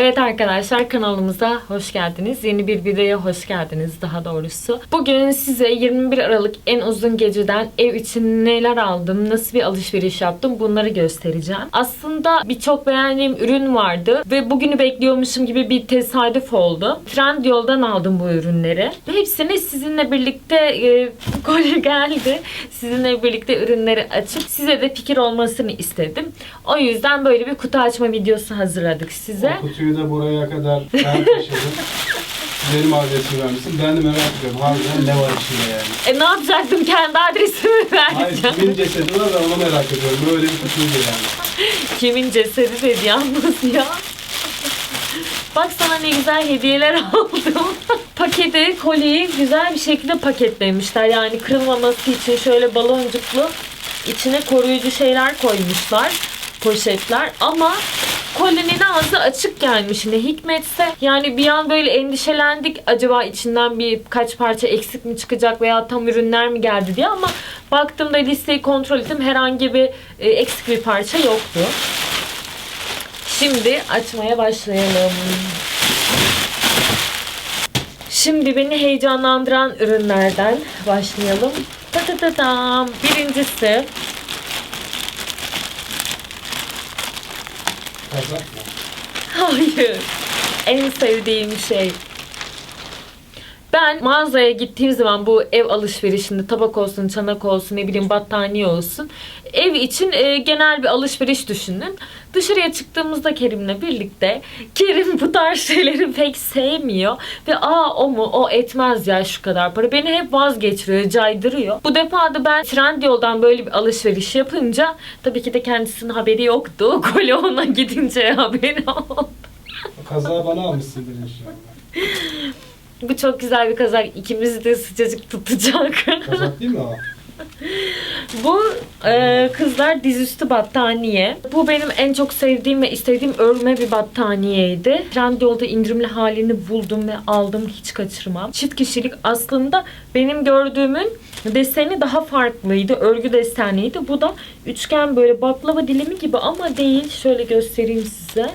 Evet arkadaşlar kanalımıza hoş geldiniz. Yeni bir videoya hoş geldiniz daha doğrusu. Bugün size 21 Aralık en uzun geceden ev için neler aldım, nasıl bir alışveriş yaptım bunları göstereceğim. Aslında birçok beğendiğim ürün vardı ve bugünü bekliyormuşum gibi bir tesadüf oldu. Trendyol'dan aldım bu ürünleri. Ve hepsini sizinle birlikte e, kolye geldi. Sizinle birlikte ürünleri açıp size de fikir olmasını istedim. O yüzden böyle bir kutu açma videosu hazırladık size. O kutuyu da buraya kadar ben taşıdım. Benim adresimi vermişsin. Ben de merak ediyorum. Harbiden ne var içinde yani. E ne yapacaktım? Kendi adresimi Hayır vereceğim. kimin cesedi var da onu merak ediyorum. Böyle bir kutuydu yani. Kimin cesedi dedi yalnız ya. Bak sana ne güzel hediyeler aldım. Paketi, kolyeyi güzel bir şekilde paketlemişler. Yani kırılmaması için şöyle baloncuklu içine koruyucu şeyler koymuşlar. Poşetler ama kolyenin ağzı açık gelmiş ne hikmetse. Yani bir an böyle endişelendik acaba içinden bir kaç parça eksik mi çıkacak veya tam ürünler mi geldi diye ama baktığımda listeyi kontrol ettim herhangi bir e, eksik bir parça yoktu. Şimdi açmaya başlayalım. Şimdi beni heyecanlandıran ürünlerden başlayalım. Ta ta ta tam. Birincisi Kazak mı? Hayır. En sevdiğim şey. Ben mağazaya gittiğim zaman bu ev alışverişinde tabak olsun, çanak olsun, ne bileyim battaniye olsun. Ev için e, genel bir alışveriş düşünün. Dışarıya çıktığımızda Kerim'le birlikte Kerim bu tarz şeyleri pek sevmiyor. Ve aa o mu o etmez ya şu kadar para. Beni hep vazgeçiriyor, caydırıyor. Bu defa da ben Trendyol'dan böyle bir alışveriş yapınca tabii ki de kendisinin haberi yoktu. Kolye ona gidince haberi oldu. O kazağı bana almışsındır inşallah. Bu çok güzel bir kazak. İkimizi de sıcacık tutacak. Kazak değil mi o? Bu e, kızlar dizüstü battaniye. Bu benim en çok sevdiğim ve istediğim örme bir battaniyeydi. Trendyol'da indirimli halini buldum ve aldım. Hiç kaçırmam. Çift kişilik aslında benim gördüğümün deseni daha farklıydı. Örgü desenliydi. Bu da üçgen böyle baklava dilimi gibi ama değil. Şöyle göstereyim size.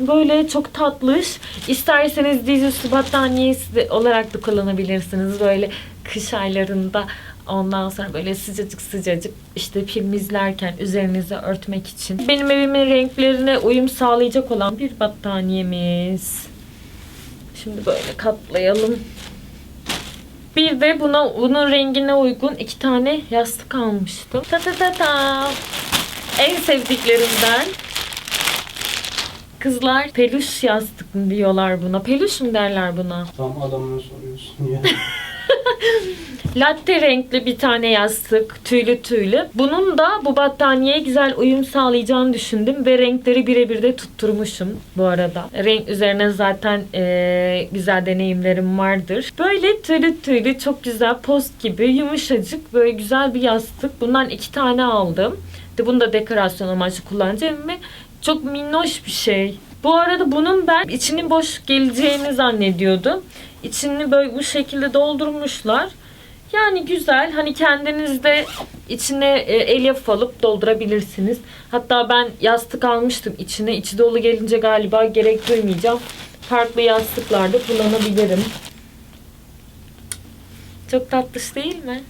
Böyle çok tatlış. İsterseniz dizüstü battaniyesi olarak da kullanabilirsiniz. Böyle kış aylarında ondan sonra böyle sıcacık sıcacık işte film izlerken üzerinize örtmek için. Benim evimin renklerine uyum sağlayacak olan bir battaniyemiz. Şimdi böyle katlayalım. Bir de buna bunun rengine uygun iki tane yastık almıştım. Ta ta ta ta. En sevdiklerimden Kızlar peluş yastık mı diyorlar buna? Peluş mu derler buna? Tam adamına soruyorsun ya. Latte renkli bir tane yastık. Tüylü tüylü. Bunun da bu battaniyeye güzel uyum sağlayacağını düşündüm. Ve renkleri birebir de tutturmuşum bu arada. Renk üzerine zaten eee, güzel deneyimlerim vardır. Böyle tüylü tüylü çok güzel post gibi yumuşacık böyle güzel bir yastık. Bundan iki tane aldım. De bunu da dekorasyon amaçlı kullanacağım ve çok minnoş bir şey. Bu arada bunun ben içinin boş geleceğini zannediyordum. İçini böyle bu şekilde doldurmuşlar. Yani güzel. Hani kendiniz de içine e, elyaf alıp doldurabilirsiniz. Hatta ben yastık almıştım içine. İçi dolu gelince galiba gerek duymayacağım. Farklı yastıklarda kullanabilirim. Çok tatlış değil mi?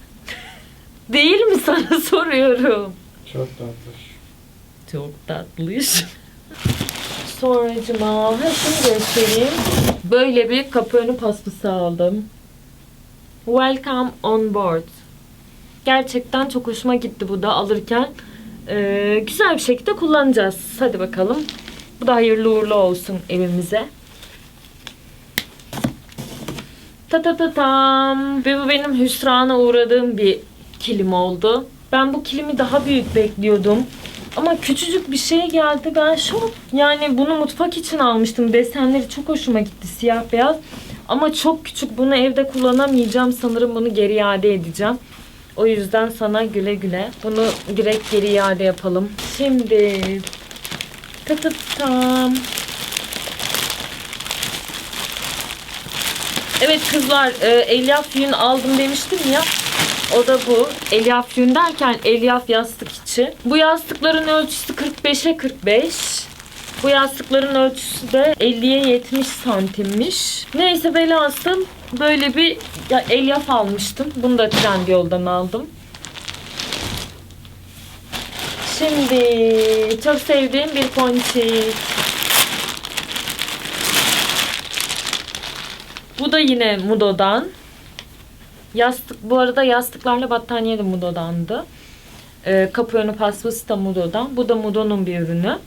değil mi sana soruyorum. Çok tatlı. Çok tatlış. Sonracıma ha şunu göstereyim. Böyle bir kapı önü pastası aldım. Welcome on board. Gerçekten çok hoşuma gitti bu da alırken. Ee, güzel bir şekilde kullanacağız. Hadi bakalım. Bu da hayırlı uğurlu olsun evimize. Ta ta ta tam. Ve bu benim hüsrana uğradığım bir kilim oldu. Ben bu kilimi daha büyük bekliyordum. Ama küçücük bir şey geldi. Ben şok. Yani bunu mutfak için almıştım. Desenleri çok hoşuma gitti. Siyah beyaz. Ama çok küçük. Bunu evde kullanamayacağım. Sanırım bunu geri iade edeceğim. O yüzden sana güle güle. Bunu direkt geri iade yapalım. Şimdi tam. Evet kızlar e, elyaf yün aldım demiştim ya. O da bu. Elyaf yün derken elyaf yastık içi. Bu yastıkların ölçüsü 45'e 45. Bu yastıkların ölçüsü de 50'ye 70 santimmiş. Neyse velhasıl böyle bir ya, elyaf almıştım. Bunu da Trendyol'dan aldım. Şimdi çok sevdiğim bir ponçik. Bu da yine Mudo'dan. Yastık, bu arada yastıklarla battaniye de Mudo'dandı. Ee, kapı önü paspası da Mudo'dan. Bu da Mudo'nun bir ürünü.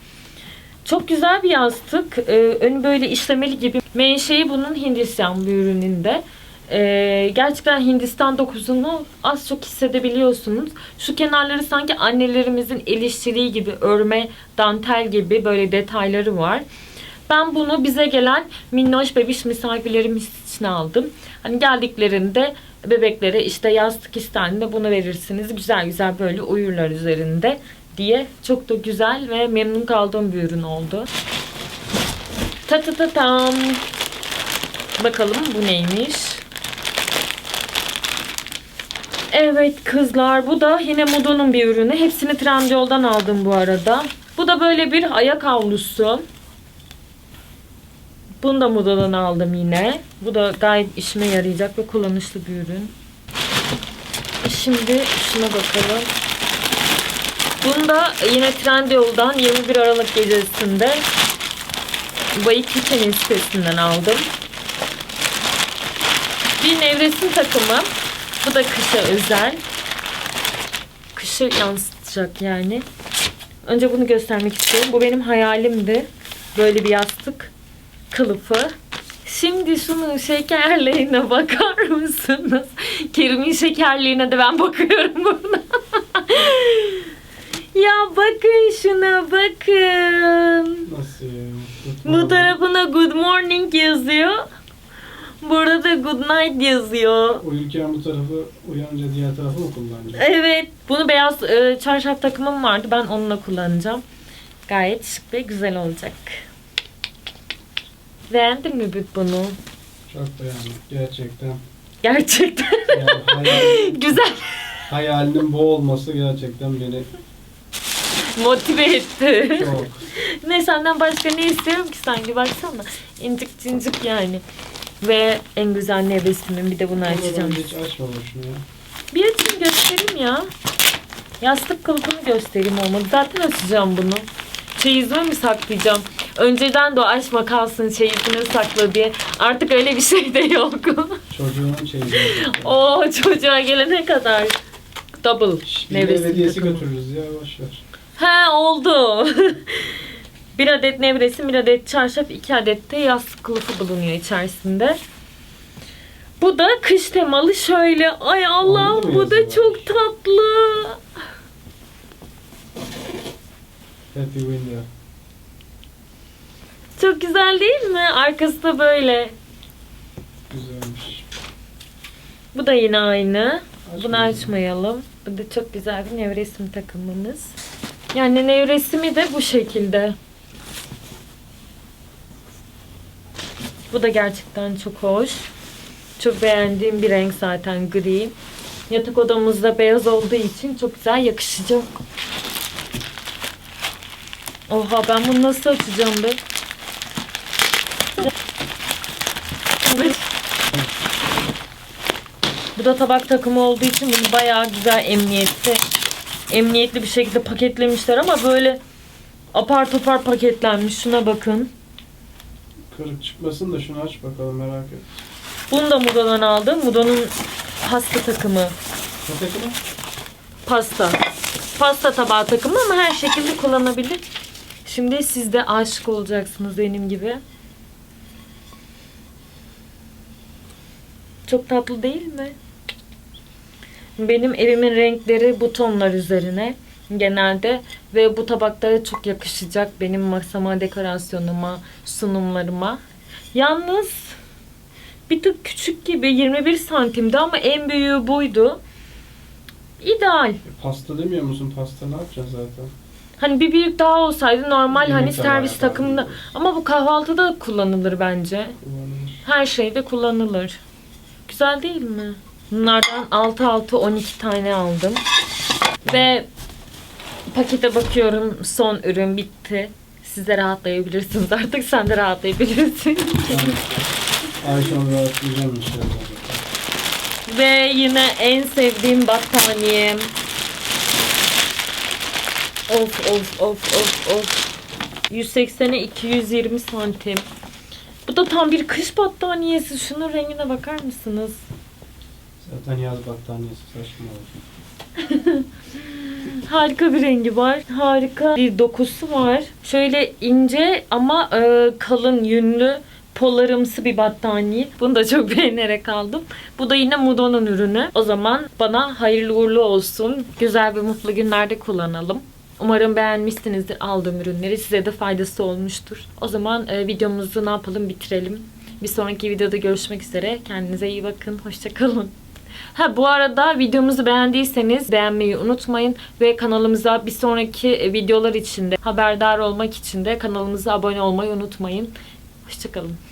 Çok güzel bir yastık. Ee, önü böyle işlemeli gibi. Menşei bunun Hindistan bir ürününde. Ee, gerçekten Hindistan dokusunu az çok hissedebiliyorsunuz. Şu kenarları sanki annelerimizin el işçiliği gibi örme, dantel gibi böyle detayları var. Ben bunu bize gelen minnoş bebiş misafirlerimiz için aldım. Hani geldiklerinde bebeklere işte yastık istendiğinde bunu verirsiniz. Güzel güzel böyle uyurlar üzerinde diye çok da güzel ve memnun kaldığım bir ürün oldu. Ta ta ta tam. Bakalım bu neymiş? Evet kızlar bu da yine Mudo'nun bir ürünü. Hepsini Trendyol'dan aldım bu arada. Bu da böyle bir ayak havlusu. Bunu da Mudo'dan aldım yine. Bu da gayet işime yarayacak ve kullanışlı bir ürün. Şimdi şuna bakalım. Bunu da yine Trendyol'dan 21 Aralık gecesinde Bayı Kitchen'in sitesinden aldım. Bir nevresim takımı. Bu da kışa özel. Kışı yansıtacak yani. Önce bunu göstermek istiyorum. Bu benim hayalimdi. Böyle bir yastık kılıfı. Şimdi şunun şekerliğine bakar mısınız? Kerim'in şekerliğine de ben bakıyorum buna. ya bakın şuna bakın. Nasıl? Bu tarafına good morning yazıyor. Burada da good night yazıyor. Uyurken bu tarafı, uyanınca diğer tarafı mı kullanacak? Evet. Bunu beyaz e, çarşaf takımım vardı. Ben onunla kullanacağım. Gayet şık ve güzel olacak. Beğendin mi Büt bunu? Çok beğendim. Gerçekten. Gerçekten. Yani hayal, güzel. hayalinin bu olması gerçekten beni Motive etti. çok... ne senden başka ne istiyorum ki sanki baksana. İncik cincik yani. Ve en güzel nevresimim bir de bunu açacağım. Hiç açmamışım ya. Bir açayım göstereyim ya. Yastık kılıfını göstereyim olmadı. Zaten açacağım bunu. Çeyizime mi saklayacağım? Önceden de o açma kalsın çeyizine sakla diye. Artık öyle bir şey de yok. Çocuğun şeyi. o çocuğa gelene kadar. Double. Bir nevresim hediyesi takımı. götürürüz ya boşver. He oldu. bir adet nevresim, bir adet çarşaf, iki adet de yastık kılıfı bulunuyor içerisinde. Bu da kış temalı şöyle. Ay Allah'ım bu da çok tatlı. Happy Winter. Çok güzel değil mi? Arkası da böyle. Güzelmiş. Bu da yine aynı. Bunu Açmayalım. açmayalım. Bu da çok güzel bir nevresim takımımız. Yani nevresimi de bu şekilde. Bu da gerçekten çok hoş. Çok beğendiğim bir renk zaten gri. Yatak odamızda beyaz olduğu için çok güzel yakışacak. Oha ben bunu nasıl açacağım be? Bu da tabak takımı olduğu için bunu bayağı güzel emniyetli emniyetli bir şekilde paketlemişler ama böyle apar topar paketlenmiş. Şuna bakın. Kırık çıkmasın da şunu aç bakalım merak et. Bunu da Mudo'dan aldım. Mudo'nun pasta takımı. Ne takımı? Pasta. Pasta tabağı takımı ama her şekilde kullanabilir. Şimdi siz de aşık olacaksınız benim gibi. Çok tatlı değil mi? Benim evimin renkleri bu tonlar üzerine genelde ve bu tabaklara çok yakışacak benim masama, dekorasyonuma, sunumlarıma. Yalnız bir tık küçük gibi 21 santimdi ama en büyüğü buydu. İdeal. E, Pasta demiyor musun? Pasta ne yapacaksın zaten? Hani bir büyük daha olsaydı normal Yemek hani servis takımında ama bu kahvaltıda kullanılır bence. Kullanılır. Her şeyde kullanılır. Güzel değil mi? Bunlardan 6 6 12 tane aldım. Ve pakete bakıyorum son ürün bitti. Siz de rahatlayabilirsiniz artık. Sen de rahatlayabilirsin. Ayşe'mi rahatlayacağım inşallah. Ve yine en sevdiğim battaniyem. Of of of of of. 180'e 220 santim. Bu da tam bir kış battaniyesi. Şunun rengine bakar mısınız? Zaten yaz battaniyesi saçma olur. Harika bir rengi var. Harika bir dokusu var. Şöyle ince ama e, kalın yünlü polarımsı bir battaniye. Bunu da çok beğenerek aldım. Bu da yine Mudo'nun ürünü. O zaman bana hayırlı uğurlu olsun. Güzel ve mutlu günlerde kullanalım. Umarım beğenmişsinizdir aldığım ürünleri. Size de faydası olmuştur. O zaman e, videomuzu ne yapalım bitirelim. Bir sonraki videoda görüşmek üzere. Kendinize iyi bakın. Hoşçakalın. Ha bu arada videomuzu beğendiyseniz beğenmeyi unutmayın ve kanalımıza bir sonraki e, videolar için de haberdar olmak için de kanalımıza abone olmayı unutmayın. Hoşçakalın.